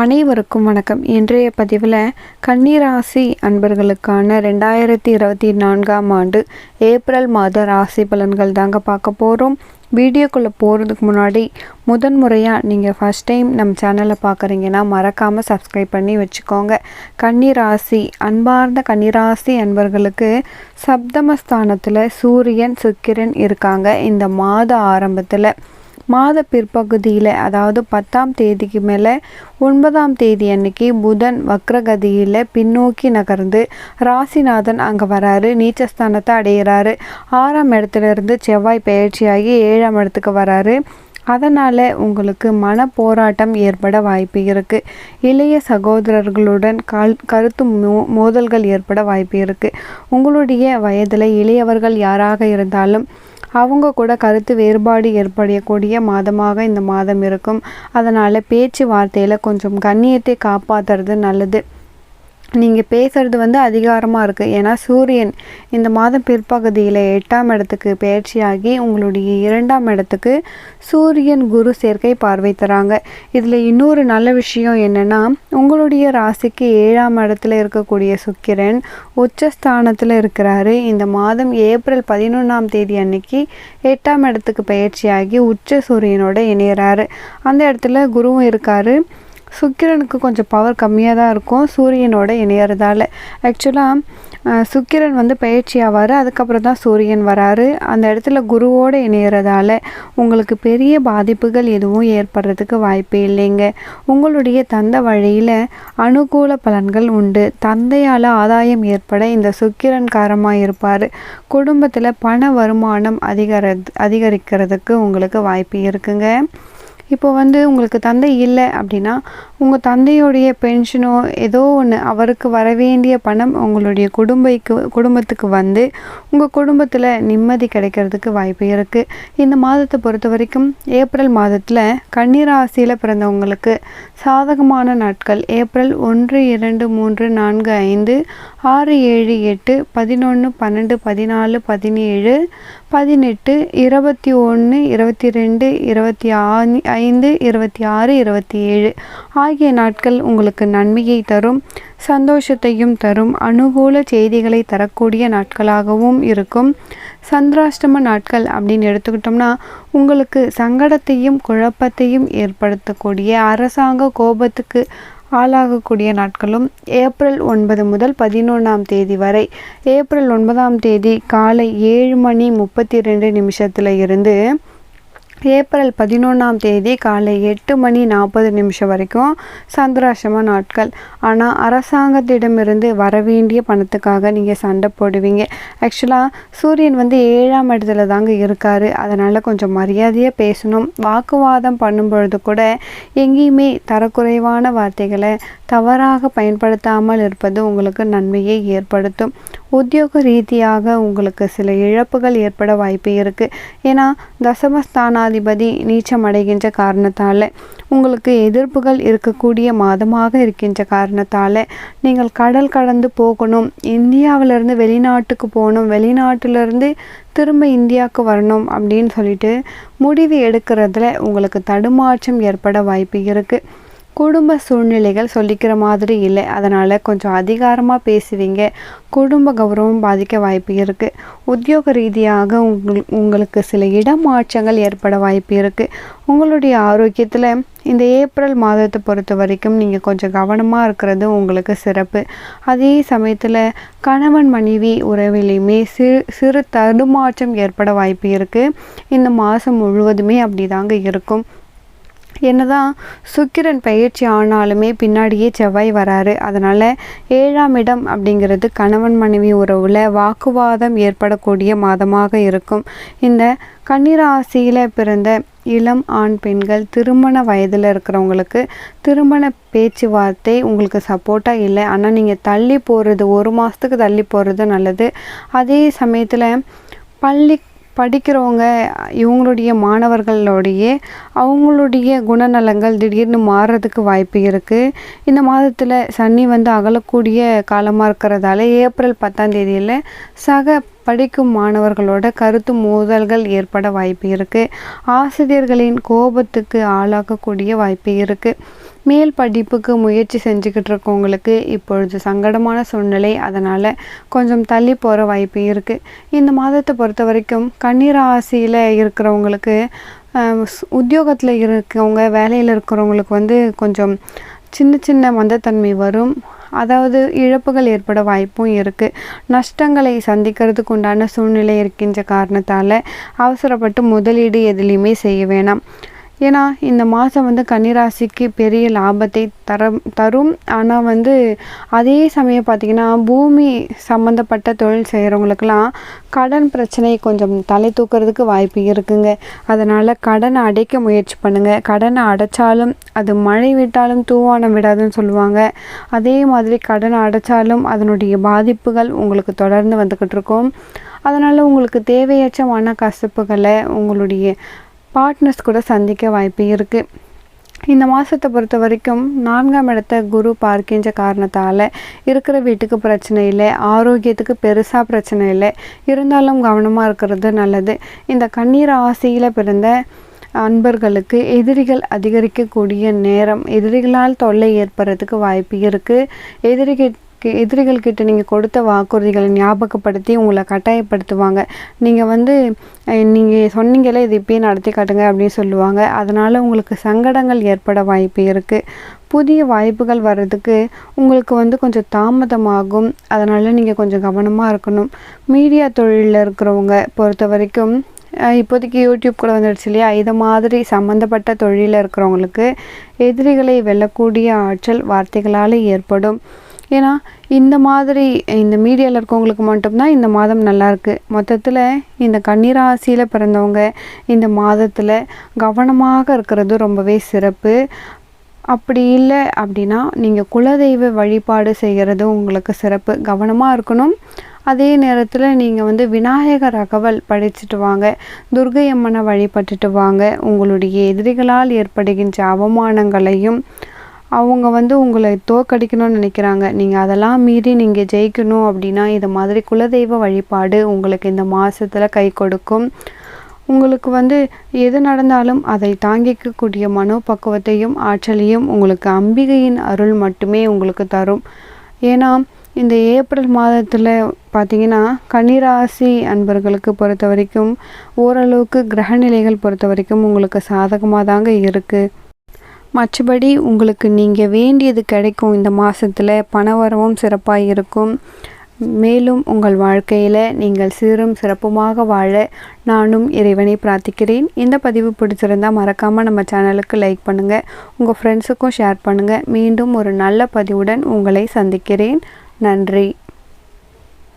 அனைவருக்கும் வணக்கம். இன்றைய பதிவில் கன்னிராசி அன்பர்களுக்கான ரெண்டாயிரத்தி இருபத்தி நான்காம் ஆண்டு ஏப்ரல் மாத ராசி பலன்கள் தாங்க பார்க்க போகிறோம் வீடியோக்குள்ளே போகிறதுக்கு முன்னாடி முதன் முறையாக நீங்கள் ஃபஸ்ட் டைம் நம்ம சேனலை பார்க்குறீங்கன்னா மறக்காமல் சப்ஸ்கிரைப் பண்ணி வச்சுக்கோங்க. கன்னிராசி அன்பார்ந்த கன்னிராசி அன்பர்களுக்கு சப்தமஸ்தானத்தில் சூரியன் சுக்கிரன் இருக்காங்க. இந்த மாத ஆரம்பத்தில் மாத பிற்பகுதியில் அதாவது பத்தாம் தேதிக்கு மேலே ஒன்பதாம் தேதி அன்னைக்கு புதன் வக்ரகதியில் பின்னோக்கி நகர்ந்து ராசிநாதன் அங்கே வராரு நீச்சஸ்தானத்தை அடையிறாரு. ஆறாம் இடத்துல இருந்து செவ்வாய் பயிற்சியாகி ஏழாம் இடத்துக்கு வராரு. அதனால் உங்களுக்கு மன போராட்டம் ஏற்பட வாய்ப்பு இருக்குது இளைய சகோதரர்களுடன் கல் கருத்து மோ மோதல்கள் ஏற்பட வாய்ப்பு இருக்குது உங்களுடைய வயதில் இளையவர்கள் யாராக இருந்தாலும் அவங்க கூட கருத்து வேறுபாடு ஏற்படக்கூடிய மாதமாக இந்த மாதம் இருக்கும். அதனால் பேச்சுவார்த்தையில் கொஞ்சம் கண்ணியத்தை காப்பாற்றுறது நல்லது. நீங்கள் பேசுகிறது வந்து அதிகாரமாக இருக்குது ஏன்னா சூரியன் இந்த மாதம் பிற்பகுதியில் எட்டாம் இடத்துக்கு பயிற்சியாகி உங்களுடைய இரண்டாம் இடத்துக்கு சூரியன் குரு சேர்க்கை பார்வை தராங்க. இதில் இன்னொரு நல்ல விஷயம் என்னென்னா உங்களுடைய ராசிக்கு ஏழாம் இடத்துல இருக்கக்கூடிய சுக்கிரன் உச்சஸ்தானத்தில் இருக்கிறாரு. இந்த மாதம் ஏப்ரல் பதினொன்றாம் தேதி அன்னைக்கு எட்டாம் இடத்துக்கு பயிற்சியாகி உச்ச சூரியனோட இணையிறாரு. அந்த இடத்துல குருவும் இருக்காரு. சுக்கிரனுக்கு கொஞ்சம் பவர் கம்மியாக தான் இருக்கும். சூரியனோட இணையறதால. ஆக்சுவலாக சுக்கிரன் வந்து பயிற்சி ஆவார். அதுக்கப்புறம் தான் சூரியன் வராரு. அந்த இடத்துல குருவோடு இணையறதால உங்களுக்கு பெரிய பாதிப்புகள் எதுவும் ஏற்படுறதுக்கு வாய்ப்பே இல்லைங்க. உங்களுடைய தந்த வழியில் அனுகூல பலன்கள் உண்டு. தந்தையால் ஆதாயம் ஏற்பட இந்த சுக்கிரன் காரமாக இருப்பார். குடும்பத்தில் பண வருமானம் அதிகர அதிகரிக்கிறதுக்கு உங்களுக்கு வாய்ப்பு இருக்குங்க. இப்போ வந்து உங்களுக்கு தந்தை இல்லை அப்படின்னா உங்கள் தந்தையுடைய பென்ஷனோ ஏதோ ஒன்று அவருக்கு வர வேண்டிய பணம் உங்களுடைய குடும்பக்கு குடும்பத்துக்கு வந்து உங்கள் குடும்பத்தில் நிம்மதி கிடைக்கிறதுக்கு வாய்ப்பு இருக்குது இந்த மாதத்தை பொறுத்த வரைக்கும் ஏப்ரல் மாதத்தில் கன்னிராசியில் பிறந்தவங்களுக்கு சாதகமான நாட்கள் ஏப்ரல் ஒன்று இரண்டு மூன்று நான்கு ஐந்து ஆறு ஏழு எட்டு பதினொன்று பன்னெண்டு பதினாலு பதினேழு பதினெட்டு இருபத்தி ஒன்று இருபத்தி ரெண்டு இருபத்தி ஆறு ஐந்து இருபத்தி ஆறு இருபத்தி ஏழு. ஆகிய நாட்கள் உங்களுக்கு நன்மையை தரும் சந்தோஷத்தையும் தரும். அனுகூல செய்திகளை தரக்கூடிய நாட்களாகவும் இருக்கும். சந்திராஷ்டம நாட்கள் அப்படின்னு எடுத்துக்கிட்டோம்னா உங்களுக்கு சங்கடத்தையும் குழப்பத்தையும் ஏற்படுத்தக்கூடிய அரசாங்க கோபத்துக்கு ஆளாகக்கூடிய நாட்களும் ஏப்ரல் ஒன்பது முதல் பதினொன்றாம் தேதி வரை. ஏப்ரல் ஒன்பதாம் தேதி காலை ஏழு மணி முப்பத்தி ரெண்டு நிமிஷத்தில் இருந்து ஏப்ரல் பதினொன்றாம் தேதி காலை எட்டு மணி நாற்பது நிமிஷம் வரைக்கும் சந்திராசிரம நாட்கள். ஆனால் அரசாங்கத்திடமிருந்து வரவேண்டிய பணத்துக்காக நீங்கள் சண்டை போடுவீங்க. ஆக்சுவலாக சூரியன் வந்து ஏழாம் இடத்துல தாங்க இருக்கார். அதனால் கொஞ்சம் மரியாதையாக பேசணும். வாக்குவாதம் பண்ணும் பொழுது கூட எங்கேயுமே தரக்குறைவான வார்த்தைகளை தவறாக பயன்படுத்தாமல் இருப்பது உங்களுக்கு நன்மையை ஏற்படுத்தும். உத்தியோக ரீதியாக உங்களுக்கு சில இழப்புகள் ஏற்பட வாய்ப்பு இருக்குது ஏன்னா தசமஸ்தானாதிபதி நீச்சம் அடைகின்ற காரணத்தால் உங்களுக்கு எதிர்ப்புகள் இருக்கக்கூடிய மாதமாக இருக்கின்ற காரணத்தால் நீங்கள் கடல் கடந்து போகணும் இந்தியாவிலேருந்து வெளிநாட்டுக்கு போகணும் வெளிநாட்டிலேருந்து திரும்ப இந்தியாவுக்கு வரணும் அப்படின்னு சொல்லிட்டு முடிவு எடுக்கிறதுல உங்களுக்கு தடுமாற்றம் ஏற்பட வாய்ப்பு இருக்குது குடும்ப சூழ்நிலைகள் சொல்லிக்கிற மாதிரி இல்லை. அதனால் கொஞ்சம் அதிகாரமாக பேசுவீங்க. குடும்ப கௌரவம் பாதிக்க வாய்ப்பு இருக்குது உத்தியோக ரீதியாக உங்கள் உங்களுக்கு சில இடமாற்றங்கள் ஏற்பட வாய்ப்பு இருக்குது உங்களுடைய ஆரோக்கியத்தில் இந்த ஏப்ரல் மாதத்தை பொறுத்த வரைக்கும் நீங்கள் கொஞ்சம் கவனமாக இருக்கிறது உங்களுக்கு சிறப்பு. அதே சமயத்தில் கணவன் மனைவி உறவிலையுமே சிறு சிறு தடுமாற்றம் ஏற்பட வாய்ப்பு இருக்குது இந்த மாதம் முழுவதுமே அப்படி தாங்க இருக்கும். என்னதான் சுக்கிரன் பயிற்சி ஆனாலுமே பின்னாடியே செவ்வாய் வராரு. அதனால் ஏழாம் இடம் அப்படிங்கிறது கணவன் மனைவி உறவில் வாக்குவாதம் ஏற்படக்கூடிய மாதமாக இருக்கும். இந்த கன்னிராசியில் பிறந்த இளம் ஆண் பெண்கள் திருமண வயதில் இருக்கிறவங்களுக்கு திருமண பேச்சுவார்த்தை உங்களுக்கு சப்போர்ட்டாக இல்லை. ஆனால் நீங்கள் தள்ளி போகிறது ஒரு மாதத்துக்கு தள்ளி போகிறது நல்லது. அதே சமயத்தில் பள்ளி படிக்கிறவங்க இவங்களுடைய மாணவர்களுடைய அவங்களுடைய குணநலங்கள் திடீர்னு மாறுறதுக்கு வாய்ப்பு இருக்குது இந்த மாதத்தில் சனி வந்து அகலக்கூடிய காலமாக இருக்கிறதால ஏப்ரல் பத்தாம் தேதியில் சக படிக்கும் மாணவர்களோட கருத்து மோதல்கள் ஏற்பட வாய்ப்பு இருக்குது ஆசிரியர்களின் கோபத்துக்கு ஆளாகக்கூடிய வாய்ப்பு இருக்குது மேல் படிப்புக்கு முயற்சி செஞ்சுக்கிட்டு இருக்கவங்களுக்கு இப்பொழுது சங்கடமான சூழ்நிலை. அதனால் கொஞ்சம் தள்ளி போகிற வாய்ப்பு இருக்குது இந்த மாதத்தை பொறுத்த வரைக்கும் கன்னிராசியில் இருக்கிறவங்களுக்கு உத்தியோகத்தில் இருக்கவங்க வேலையில் இருக்கிறவங்களுக்கு வந்து கொஞ்சம் சின்ன சின்ன மந்தத்தன்மை வரும். அதாவது இழப்புகள் ஏற்பட வாய்ப்பும் இருக்குது நஷ்டங்களை சந்திக்கிறதுக்கு உண்டான சூழ்நிலை இருக்கின்ற காரணத்தால் அவசரப்பட்டு முதலீடு எதுலேயுமே செய்ய வேணாம். ஏன்னா இந்த மாதம் வந்து கன்னிராசிக்கு பெரிய லாபத்தை தர தரும். ஆனால் வந்து அதே சமயம் பார்த்திங்கன்னா பூமி சம்மந்தப்பட்ட தொழில் செய்கிறவங்களுக்கெல்லாம் கடன் பிரச்சனை கொஞ்சம் தலை தூக்கிறதுக்கு வாய்ப்பு இருக்குங்க. அதனால் கடனை அடைக்க முயற்சி பண்ணுங்கள் கடனை அடைச்சாலும் அது மழை விட்டாலும் தூவானம் விடாதுன்னு சொல்லுவாங்க. அதே மாதிரி கடனை அடைச்சாலும் அதனுடைய பாதிப்புகள் உங்களுக்கு தொடர்ந்து வந்துக்கிட்டு இருக்கும். அதனால் உங்களுக்கு தேவையற்ற மன கசப்புகளை உங்களுடைய பார்ட்னர்ஸ் கூட சந்திக்க வாய்ப்பு இருக்குது இந்த மாதத்தை பொறுத்த வரைக்கும் நான்காம் இடத்த குரு பார்க்கின்ற காரணத்தால் இருக்கிற வீட்டுக்கு பிரச்சனை இல்லை ஆரோக்கியத்துக்கு பெருசாக பிரச்சனை இல்லை. இருந்தாலும் கவனமாக இருக்கிறது நல்லது. இந்த கண்ணீர் ஆசையில் பிறந்த அன்பர்களுக்கு எதிரிகள் அதிகரிக்கக்கூடிய நேரம் எதிரிகளால் தொல்லை ஏற்படுறதுக்கு வாய்ப்பு இருக்குது எதிரிகள் எதிரிகள் எதிரிகள்கிட்ட நீங்கள் கொடுத்த வாக்குறுதிகளை ஞாபகப்படுத்தி உங்களை கட்டாயப்படுத்துவாங்க. நீங்கள் வந்து நீங்கள் சொன்னீங்களே இது இப்பயே நடத்தி காட்டுங்க அப்படின்னு சொல்லுவாங்க. அதனால் உங்களுக்கு சங்கடங்கள் ஏற்பட வாய்ப்பு இருக்குது புதிய வாய்ப்புகள் வர்றதுக்கு உங்களுக்கு வந்து கொஞ்சம் தாமதமாகும். அதனால் நீங்கள் கொஞ்சம் கவனமாக இருக்கணும். மீடியா தொழிலில் இருக்கிறவங்க பொறுத்த வரைக்கும் இப்போதைக்கு யூடியூப் கூட வந்துடுச்சு இல்லையா? இதை மாதிரி சம்மந்தப்பட்ட தொழிலில் இருக்கிறவங்களுக்கு எதிரிகளை வெல்லக்கூடிய ஆற்றல் வார்த்தைகளால் ஏற்படும். ஏன்னா இந்த மாதிரி இந்த மீடியாவில் இருக்கவங்களுக்கு மட்டும்தான் இந்த மாதம் நல்லாயிருக்கு மொத்தத்தில் இந்த கன்னிராசியில் பிறந்தவங்க இந்த மாதத்தில் கவனமாக இருக்கிறது ரொம்பவே சிறப்பு. அப்படி இல்லை அப்படின்னா நீங்கள் குலதெய்வ வழிபாடு செய்கிறது உங்களுக்கு சிறப்பு. கவனமாக இருக்கணும். அதே நேரத்தில் நீங்கள் வந்து விநாயகர் அகவல் படிச்சுட்டு வாங்க. துர்கை அம்மனை வழிபட்டுட்டு வாங்க. உங்களுடைய எதிரிகளால் ஏற்படுகின்ற அவமானங்களையும் அவங்க வந்து உங்களை தோற்கடிக்கணும்னு நினைக்கிறாங்க. நீங்கள் அதெல்லாம் மீறி நீங்கள் ஜெயிக்கணும் அப்படின்னா இது மாதிரி குலதெய்வ வழிபாடு உங்களுக்கு இந்த மாதத்தில் கை கொடுக்கும். உங்களுக்கு வந்து எது நடந்தாலும் அதை தாங்கிக்கக்கூடிய மனோபக்குவத்தையும் ஆற்றலையும் உங்களுக்கு அம்பிகையின் அருள் மட்டுமே உங்களுக்கு தரும். ஏன்னா இந்த ஏப்ரல் மாதத்தில் பார்த்திங்கன்னா கன்னிராசி அன்பர்களுக்கு பொறுத்த வரைக்கும் ஓரளவுக்கு கிரகநிலைகள் பொறுத்த வரைக்கும் உங்களுக்கு சாதகமாக தாங்க இருக்குது மற்றபடி உங்களுக்கு நீங்கள் வேண்டியது கிடைக்கும் இந்த மாதத்தில் பணவரவும் சிறப்பாக இருக்கும். மேலும் உங்கள் வாழ்க்கையில் நீங்கள் சீரும் சிறப்புமாக வாழ நானும் இறைவனை பிரார்த்திக்கிறேன். இந்த பதிவு பிடிச்சிருந்தால் மறக்காமல் நம்ம சேனலுக்கு லைக் பண்ணுங்கள் உங்கள் ஃப்ரெண்ட்ஸுக்கும் ஷேர் பண்ணுங்கள் மீண்டும் ஒரு நல்ல பதிவுடன் உங்களை சந்திக்கிறேன். நன்றி.